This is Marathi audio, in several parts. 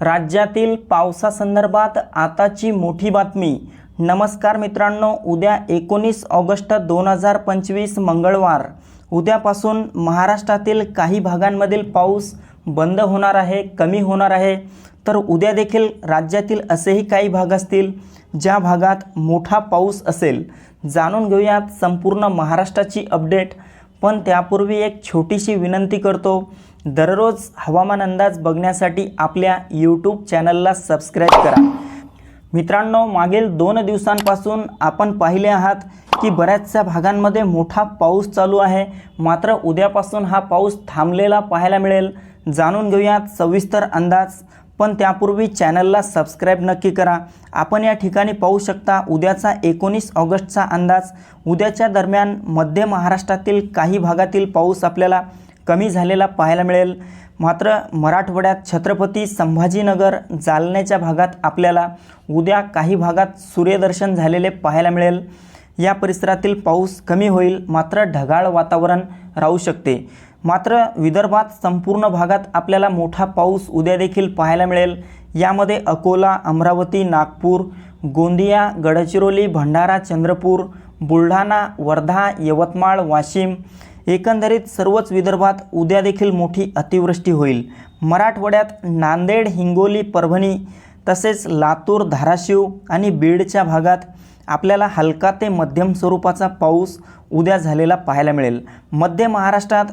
राज्यातील पावसासंदर्भात आताची मोठी बातमी. नमस्कार मित्रांनो उद्या एकोणीस ऑगस्ट दोन हजार पंचवीस मंगळवार. उद्यापासून महाराष्ट्रातील काही भागांमधील पाऊस बंद होणार आहे कमी होणार आहे. तर उद्या देखील राज्यातील असेही काही भाग असतील ज्या भागात मोठा पाऊस असेल. जाणून घेऊयात संपूर्ण महाराष्ट्राची अपडेट. पण त्यापूर्वी एक छोटीशी विनंती करतो. दररोज हवामान अंदाज बघण्यासाठी आपल्या यूट्यूब चॅनलला सबस्क्राईब करा. मित्रांनो मागील दोन दिवसांपासून आपण पाहिले आहात की बऱ्याचशा भागांमध्ये मोठा पाऊस चालू आहे. मात्र उद्यापासून हा पाऊस थांबलेला पाहायला मिळेल. जाणून घेऊयात सविस्तर अंदाज. पण त्यापूर्वी चॅनलला सबस्क्राईब नक्की करा. आपण या ठिकाणी पाहू शकता उद्याचा एकोणीस ऑगस्टचा अंदाज. उद्याच्या दरम्यान मध्य महाराष्ट्रातील काही भागातील पाऊस आपल्याला कमी झालेला पाहायला मिळेल. मात्र मराठवाड्यात छत्रपती संभाजीनगर जालन्याच्या भागात आपल्याला उद्या काही भागात सूर्यदर्शन झालेले पाहायला मिळेल. या परिसरातील पाऊस कमी होईल मात्र ढगाळ वातावरण राहू शकते. मात्र विदर्भात संपूर्ण भागात आपल्याला मोठा पाऊस उद्या देखील पाहायला मिळेल. यामध्ये अकोला अमरावती नागपूर गोंदिया गडचिरोली भंडारा चंद्रपूर बुलढाणा वर्धा यवतमाळ वाशिम एकंदरीत सर्वच विदर्भात उद्या देखील मोठी अतिवृष्टी होईल. मराठवाड्यात नांदेड हिंगोली परभणी तसेच लातूर धाराशिव आणि बीडच्या भागात आपल्याला हलका ते मध्यम स्वरूपाचा पाऊस उद्या झालेला पाहायला मिळेल. मध्य महाराष्ट्रात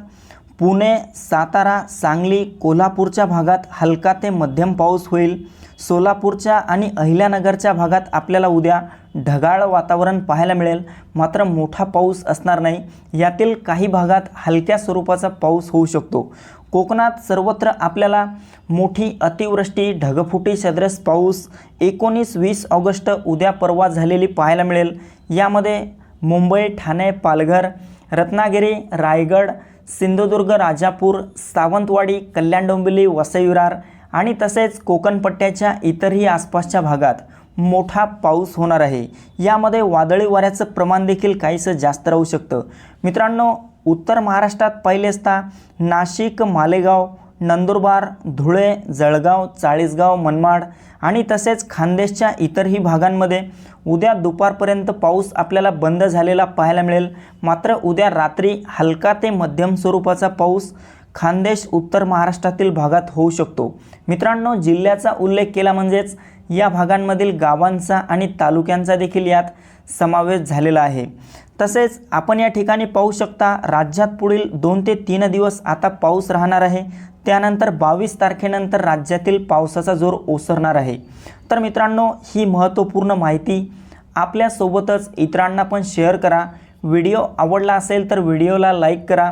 पुणे सातारा सांगली कोल्हापूरच्या भागात हलका ते मध्यम पाऊस होईल. सोलापूरच्या आणि अहिल्यानगरच्या भागात आपल्याला उद्या ढगाळ वातावरण पाहायला मिळेल. मात्र मोठा पाऊस असणार नाही. यातील काही भागात हलक्या स्वरूपाचा पाऊस होऊ शकतो. कोकणात सर्वत्र आपल्याला मोठी अतिवृष्टी ढगफुटी सदृश पाऊस एकोणीस वीस ऑगस्ट उद्या परवा झालेली पाहायला मिळेल. यामध्ये मुंबई ठाणे पालघर रत्नागिरी रायगड सिंधुदुर्ग राजापूर सावंतवाडी कल्याण डोंबिवली वसईविरार आणि तसेच कोकणपट्ट्याच्या इतरही आसपासच्या भागात मोठा पाऊस होणार आहे. यामध्ये वादळी वाऱ्याचं प्रमाण देखील काहीसं जास्त राहू शकतं. मित्रांनो उत्तर महाराष्ट्रात पाहिले असता नाशिक मालेगाव नंदुरबार धुळे जळगाव चाळीसगाव मनमाड आणि तसेच खानदेशच्या इतरही भागांमध्ये उद्या दुपारपर्यंत पाऊस आपल्याला बंद झालेला पाहायला मिळेल. मात्र उद्या रात्री हलका ते मध्यम स्वरूपाचा पाऊस खानदेश उत्तर महाराष्ट्रातील भागात होऊ शकतो. मित्रांनो जिल्ह्याचा उल्लेख केला म्हणजेच या भागांमधील गावांचा आणि तालुक्यांचा देखील यात समावेश झालेला आहे. तसेच आपण या ठिकाणी पाहू शकता राज्यात पुढील दोन ते तीन दिवस आता पाऊस राहणार आहे. त्यानंतर बावीस तारखेनंतर राज्यातील पावसाचा जोर ओसरणार आहे. तर मित्रांनो ही महत्त्वपूर्ण माहिती आपल्यासोबतच इतरांना पण शेअर करा. व्हिडिओ आवडला असेल तर व्हिडिओला लाईक करा.